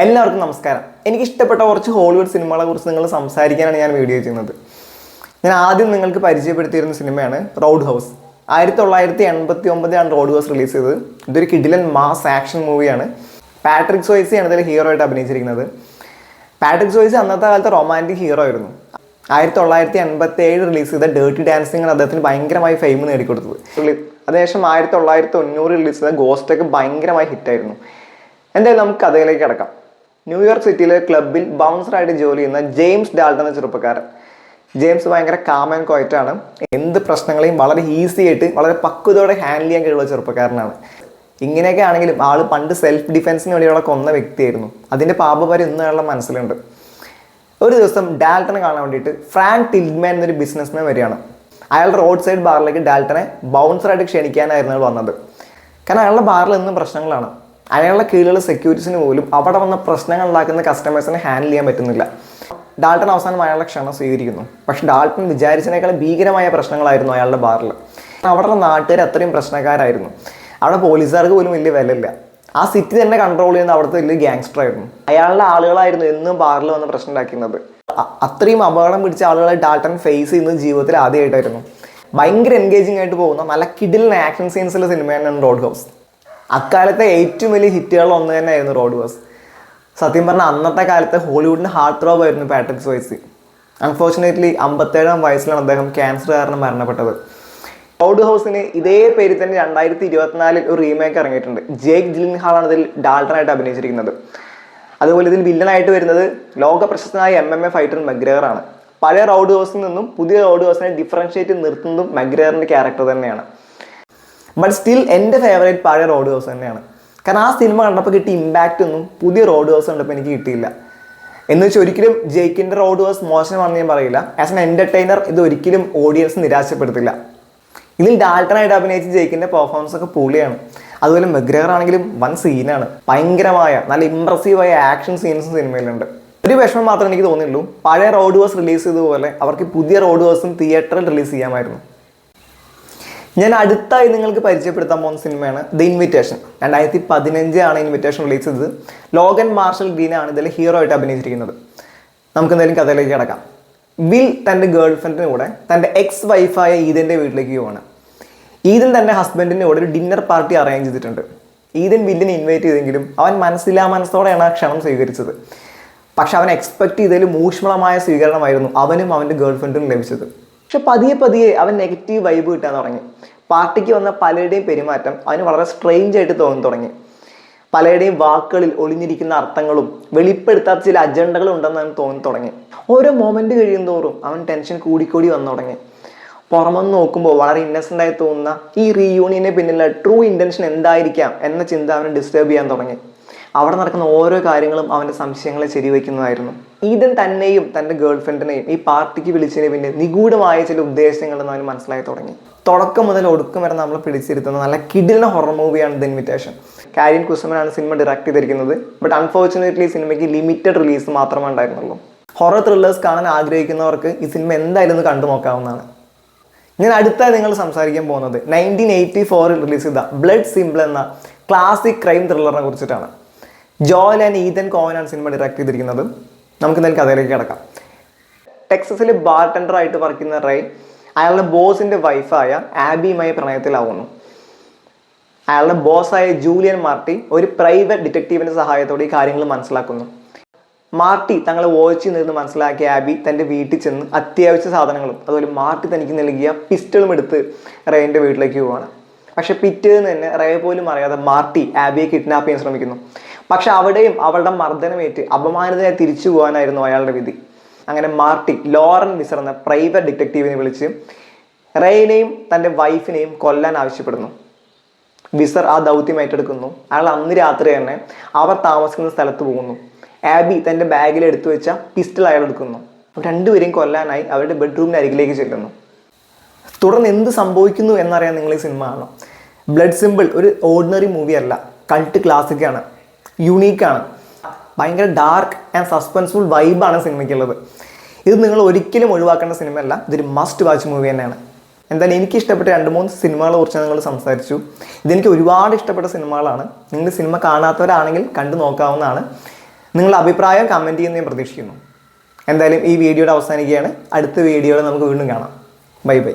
എല്ലാവർക്കും നമസ്കാരം. എനിക്ക് ഇഷ്ടപ്പെട്ട കുറച്ച് ഹോളിവുഡ് സിനിമകളെ കുറിച്ച് നിങ്ങൾ സംസാരിക്കാനാണ് ഞാൻ വീഡിയോ ചെയ്യുന്നത്. ഞാൻ ആദ്യം നിങ്ങൾക്ക് പരിചയപ്പെടുത്തിയിരുന്ന സിനിമയാണ് റോഡ് ഹൗസ് ആയിരത്തി തൊള്ളായിരത്തി എൺപത്തി ഒമ്പതിലാണ് റോഡ് ഹൗസ് റിലീസ് ചെയ്തത് ഇതൊരു കിഡിലൻ മാസ് ആക്ഷൻ മൂവിയാണ് പാട്രിക് സോയ്സിയാണ് ഇതിൽ ഹീറോ ആയിട്ട് അഭിനയിച്ചിരിക്കുന്നത്. പാട്രിക് സോയ്സ് അന്നത്തെ കാലത്ത് റൊമാന്റിക് ഹീറോ ആയിരുന്നു. ആയിരത്തി തൊള്ളായിരത്തി എൺപത്തി ഏഴ് റിലീസ് ചെയ്ത ഡേർട്ടി ഡാൻസിങ് അദ്ദേഹത്തിന് ഭയങ്കരമായി ഫെയിം നേടിക്കൊടുത്തത്. അതിനുശേഷം ആയിരത്തി തൊള്ളായിരത്തി തൊണ്ണൂറ് റിലീസ് ചെയ്ത ഗോസ്റ്റൊക്കെ ഭയങ്കരമായി ഹിറ്റായിരുന്നു എന്തായാലും നമുക്ക് കഥയിലേക്ക് കിടക്കാം. ന്യൂയോർക്ക് സിറ്റിയിലെ ക്ലബിൽ ബൗൺസറായിട്ട് ജോലി ചെയ്യുന്ന ജെയിംസ് ഡാൾട്ടൺ എന്ന ചെറുപ്പക്കാരൻ. ജെയിംസ് ഭയങ്കര കാമൻ ആൻഡ് ക്വയറ്റാണ് എന്ത് പ്രശ്നങ്ങളെയും വളരെ ഈസി ആയിട്ട് വളരെ പക്വതയോടെ ഹാൻഡിൽ ചെയ്യാൻ കഴിവുള്ള ചെറുപ്പക്കാരനാണ്. ഇങ്ങനെയൊക്കെ ആണെങ്കിലും ആൾ പണ്ട് സെൽഫ് ഡിഫെൻസിന് വേണ്ടിയുള്ള കൊന്ന വ്യക്തിയായിരുന്നു. അതിന്റെ പാപപരി ഇന്ന് അയാളുടെ മനസ്സിലുണ്ട്. ഒരു ദിവസം ഡാൽട്ടനെ കാണാൻ വേണ്ടിയിട്ട് ഫ്രാങ്ക് ടിൽമാൻ എന്നൊരു ബിസിനസ്മാൻ വരികയാണ്. അയാളുടെ റോഡ് സൈഡ് ബാറിലേക്ക് ഡാൽട്ടനെ ബൗൺസറായിട്ട് ക്ഷണിക്കാനായിരുന്നു അയാൾ വന്നത്. കാരണം അയാളുടെ ബാറിൽ എന്നും പ്രശ്നങ്ങളാണ്. അയാളുടെ കീഴിലുള്ള സെക്യൂരിറ്റീസിന് പോലും അവിടെ വന്ന പ്രശ്നങ്ങൾ ഉണ്ടാക്കുന്ന കസ്റ്റമേഴ്സിനെ ഹാൻഡിൽ ചെയ്യാൻ പറ്റുന്നില്ല. ഡാൾട്ടൺ അവസാനം അയാളുടെ ക്ഷണം സ്വീകരിക്കുന്നു. പക്ഷെ ഡാൾട്ടൺ വിചാരിച്ചതിനേക്കാൾ ഭീകരമായ പ്രശ്നങ്ങളായിരുന്നു അയാളുടെ ബാറിൽ അവിടെയുള്ള നാട്ടുകാർ അത്രയും പ്രശ്നക്കാരായിരുന്നു. അവിടെ പോലീസുകാർക്ക് പോലും വലിയ വിലയില്ല. ആ സിറ്റി തന്നെ കൺട്രോൾ ചെയ്യുന്ന അവിടുത്തെ വലിയ ഗ്യാങ്സ്റ്റർ ആയിരുന്നു. അയാളുടെ ആളുകളായിരുന്നു എന്നും ബാറിൽ വന്ന് പ്രശ്നം ഉണ്ടാക്കുന്നത് അത്രയും അപകടം പിടിച്ച ആളുകളെ ഡാൾട്ടൺ ഫേസ് ചെയ്യുന്നത് ജീവിതത്തിൽ ആദ്യമായിട്ടായിരുന്നു. ഭയങ്കര എൻഗേജിംഗ് ആയിട്ട് പോകുന്ന നല്ല കിഡിലിന് ആക്ഷൻ സീൻസിലെ സിനിമയാണ് റോഡ് ഹൗസ് അക്കാലത്തെ ഏറ്റവും വലിയ ഹിറ്റുകളിൽ ഒന്ന് തന്നെയായിരുന്നു റോഡ് ഹൗസ് സത്യം പറഞ്ഞാൽ അന്നത്തെ കാലത്ത് ഹോളിവുഡിന് ഹാർട്ട് ത്രോബ് ആയിരുന്നു പാട്രിക് സ്വൈസി അൺഫോർച്ചുനേറ്റ്ലി അമ്പത്തേഴാം വയസ്സിലാണ് അദ്ദേഹം ക്യാൻസർ കാരണം മരണപ്പെട്ടത്. റോഡ് ഹൗസിന് ഇതേ പേരിൽ തന്നെ രണ്ടായിരത്തി ഇരുപത്തിനാലിൽ ഒരു റീമേക്ക് ഇറങ്ങിയിട്ടുണ്ട്. ജേക്ക് ജിലിൻഹാളാണ് ഇതിൽ ഡാൾട്ടനായിട്ട് അഭിനയിച്ചിരിക്കുന്നത്. അതുപോലെ ഇതിൽ വില്ലനായിട്ട് വരുന്നത് ലോക പ്രശസ്തനായ എം എം എ ഫൈറ്റർ മെഗ്രേറാണ്. പഴയ റോഡ് ഹൗസിൽ നിന്നും പുതിയ റോഡ് ഹൗസിനെ ഡിഫറൻഷ്യേറ്റ് നിർത്തുന്നതും മെഗ്രേറിന്റെ ക്യാരക്ടർ തന്നെയാണ്. ബട്ട് സ്റ്റിൽ എന്റെ ഫേവറേറ്റ് പഴയ റോഡ് ഹൗസ് തന്നെയാണ്. കാരണം ആ സിനിമ കണ്ടപ്പോൾ കിട്ടിയ ഇമ്പാക്റ്റ് ഒന്നും പുതിയ റോഡ് ഹൗസ് കണ്ടപ്പോൾ എനിക്ക് കിട്ടിയില്ല. എന്ന് വെച്ചാൽ ഒരിക്കലും ജയ്ക്കിന്റെ റോഡ് ഹൗസ് മോശമാണെന്ന് ഞാൻ പറയില്ല. ആസ് എൻ എന്റർടൈനർ ഇത് ഒരിക്കലും ഓഡിയൻസ് നിരാശപ്പെടുത്തില്ല. ഇതിൽ ഡാൽട്ടനായിട്ട് അഭിനയിച്ച ജയ്ക്കിന്റെ പെർഫോമൻസ് ഒക്കെ പൊളിയാണ് അതുപോലെ മെഗ്രഹർ ആണെങ്കിലും വൻ സീനാണ് ഭയങ്കരമായ നല്ല ഇമ്പ്രസീവായ ആക്ഷൻ സീൻസും സിനിമയിലുണ്ട് ഒരു വിഷമം മാത്രമേ എനിക്ക് തോന്നിയുള്ളൂ. പഴയ റോഡ് ഹൗസ് റിലീസ് ചെയ്തതുപോലെ അവർക്ക് പുതിയ റോഡ് ഹൗസും തിയേറ്ററിൽ റിലീസ് ചെയ്യാമായിരുന്നു. ഞാൻ അടുത്തായി നിങ്ങൾക്ക് പരിചയപ്പെടുത്താൻ പോകുന്ന സിനിമയാണ് ദ ഇൻവിറ്റേഷൻ രണ്ടായിരത്തി പതിനഞ്ച് ആണ് ഇൻവിറ്റേഷൻ റിലീസ് ചെയ്തത്. ലോഗൻ മാർഷൽ ഗ്രീനാണ് ഇതിൽ ഹീറോ ആയിട്ട് അഭിനയിച്ചിരിക്കുന്നത്. നമുക്ക് എന്തായാലും കഥയിലേക്ക് കിടക്കാം. വിൽ തന്റെ ഗേൾ ഫ്രണ്ടിന്റെ കൂടെ തന്റെ എക്സ് വൈഫായ ഈദന്റെ വീട്ടിലേക്ക് പോവാണ്. ഈദൻ തന്റെ ഹസ്ബൻഡിന്റെ കൂടെ ഒരു ഡിന്നർ പാർട്ടി അറേഞ്ച് ചെയ്തിട്ടുണ്ട്. ഈദൻ വില്ലിനെ ഇൻവൈറ്റ് ചെയ്തെങ്കിലും അവൻ മനസ്സിലാ മനസ്സോടെയാണ് ആ ക്ഷണം സ്വീകരിച്ചത്. പക്ഷെ അവൻ എക്സ്പെക്ട് ചെയ്തതിൽ മൂഷ്മളമായ സ്വീകരണമായിരുന്നു അവനും അവന്റെ ഗേൾ ഫ്രണ്ടിനും ലഭിച്ചത്. പക്ഷെ പതിയെ പതിയെ അവൻ നെഗറ്റീവ് വൈബ് കിട്ടാൻ തുടങ്ങി. പാർട്ടിക്ക് വന്ന പലരുടെയും പെരുമാറ്റം അവന് വളരെ സ്ട്രെയിഞ്ച് ആയിട്ട് തോന്നി തുടങ്ങി. പലരുടെയും വാക്കുകളിൽ ഒളിഞ്ഞിരിക്കുന്ന അർത്ഥങ്ങളും വെളിപ്പെടുത്താത്ത ചില അജണ്ടകളും ഉണ്ടെന്ന് അവൻ തോന്നി തുടങ്ങി. ഓരോ മൊമെന്റ് കഴിയും തോറും അവൻ ടെൻഷൻ കൂടിക്കൂടി വന്നു തുടങ്ങി. പുറമെന്ന് നോക്കുമ്പോൾ വളരെ ഇന്നസെന്റ് ആയി തോന്നുന്ന ഈ റീയൂണിയനെ പിന്നിലെ ട്രൂ ഇന്റൻഷൻ എന്തായിരിക്കാം എന്ന ചിന്ത അവനെ ഡിസ്റ്റർബ് ചെയ്യാൻ തുടങ്ങി. അവിടെ നടക്കുന്ന ഓരോ കാര്യങ്ങളും അവന്റെ സംശയങ്ങളെ ശരിവയ്ക്കുന്നതായിരുന്നു. ഈദൻ തന്നെയും തന്റെ ഗേൾ ഫ്രണ്ടിനെയും ഈ പാർട്ടിക്ക് വിളിച്ചതിന് പിന്നെ നിഗൂഢമായ ചില ഉദ്ദേശങ്ങളെന്ന് അവന് മനസ്സിലായി തുടങ്ങി. തുടക്കം മുതൽ ഒടുക്കം വരെ നമ്മൾ പിടിച്ചിരുത്തുന്ന നല്ല കിഡിലിന ഹൊറർ മൂവിയാണ് ദ ഇൻവിറ്റേഷൻ കാരിൻ കുസുമനാണ് സിനിമ ഡിറക്റ്റ് ചെയ്തിരിക്കുന്നത്. ബട്ട് അൺഫോർച്ചുനേറ്റ്ലി സിനിമയ്ക്ക് ലിമിറ്റഡ് റിലീസ് മാത്രമേ ഉണ്ടായിരുന്നുള്ളൂ. ഹൊറർ ത്രില്ലേഴ്സ് കാണാൻ ആഗ്രഹിക്കുന്നവർക്ക് ഈ സിനിമ എന്തായാലും കണ്ടു നോക്കാവുന്നതാണ്. ഞാൻ അടുത്തായി നിങ്ങൾ സംസാരിക്കാൻ പോകുന്നത്. നയന്റീൻ എയ്റ്റി ഫോറിൽ റിലീസ് ചെയ്ത ബ്ലഡ് സിംപിൾ എന്ന ക്ലാസിക് ക്രൈം ത്രില്ലറിനെ കുറിച്ചിട്ടാണ്. ജോയൽ ആൻഡ് ഈതൻ കോവനാണ് സിനിമ ഡയറക്ട് ചെയ്തിരിക്കുന്നത്. നമുക്ക് എന്തായാലും കഥയിലേക്ക് കിടക്കാം. ടെക്സസിൽ ബാർ ആയിട്ട് വർക്ക് ചെയ്യുന്ന റേ അയാളുടെ ബോസിന്റെ വൈഫായ ആബിയുമായി പ്രണയത്തിലാവുന്നു. അയാളുടെ ബോസായ ജൂലിയൻ മാർട്ടി ഒരു പ്രൈവറ്റ് ഡിറ്റക്റ്റീവിന്റെ സഹായത്തോടെ ഈ കാര്യങ്ങൾ മനസ്സിലാക്കുന്നു. മാർട്ടി തങ്ങളെ വോച്ച് നിന്ന് മനസ്സിലാക്കിയ ആബി തന്റെ വീട്ടിൽ ചെന്ന് അത്യാവശ്യ സാധനങ്ങളും അതുപോലെ മാർട്ടി തനിക്ക് നൽകിയ പിസ്റ്റളും എടുത്ത് റേന്റെ വീട്ടിലേക്ക് പോവാണ് പക്ഷെ പിറ്റേന്ന് തന്നെ റേ പോലും അറിയാതെ മാർട്ടി ആബിയെ കിഡ്നാപ്പ് ചെയ്യാൻ ശ്രമിക്കുന്നു. പക്ഷെ അവിടെയും അവളുടെ മർദ്ദനമേറ്റ് അപമാനിതയായി തിരിച്ചു പോകാനായിരുന്നു അയാളുടെ വിധി. അങ്ങനെ മാർട്ടി ലോറൻ മിസർ എന്ന പ്രൈവറ്റ് ഡിറ്റക്റ്റീവിനെ വിളിച്ച് റെയിനെയും തന്റെ വൈഫിനെയും കൊല്ലാൻ ആവശ്യപ്പെടുന്നു. വിസർ ആ ദൗത്യം ഏറ്റെടുക്കുന്നു. അയാൾ അന്ന് രാത്രി തന്നെ അവർ താമസിക്കുന്ന സ്ഥലത്ത് പോകുന്നു. ആബി തന്റെ ബാഗിൽ എടുത്തു വെച്ച പിസ്റ്റൾ അയാൾ എടുക്കുന്നു. രണ്ടുപേരെയും കൊല്ലാനായി അവരുടെ ബെഡ്റൂമിന്റെ അരികിലേക്ക് ചെല്ലുന്നു. തുടർന്ന് എന്ത് സംഭവിക്കുന്നു എന്നറിയാൻ നിങ്ങൾ ഈ സിനിമ കാണണം. ബ്ലഡ് സിമ്പിൾ ഒരു ഓർഡിനറി മൂവി അല്ല. കൾട്ട് ക്ലാസിക്കാണ്. യുണീക്കാണ് ഭയങ്കര ഡാർക്ക് ആൻഡ് സസ്പെൻസ്ഫുൾ വൈബാണ് സിനിമയ്ക്കുള്ളത്. ഇത് നിങ്ങൾ ഒരിക്കലും ഒഴിവാക്കേണ്ട സിനിമയല്ല ഇതൊരു മസ്റ്റ് വാച്ച് മൂവി തന്നെയാണ്. എന്തായാലും എനിക്ക് ഇഷ്ടപ്പെട്ട രണ്ട് മൂന്ന് സിനിമകളെ കുറിച്ച് നിങ്ങൾ സംസാരിച്ചു. ഇതെനിക്ക് ഒരുപാട് ഇഷ്ടപ്പെട്ട സിനിമകളാണ്. നിങ്ങൾ സിനിമ കാണാത്തവരാണെങ്കിൽ കണ്ടു നോക്കാവുന്നതാണ്. നിങ്ങളുടെ അഭിപ്രായം കമന്റ് ചെയ്യുന്ന ഞാൻ പ്രതീക്ഷിക്കുന്നു. എന്തായാലും ഈ വീഡിയോയുടെ അവസാനിക്കുകയാണ്. അടുത്ത വീഡിയോയിൽ നമുക്ക് വീണ്ടും കാണാം. Bye bye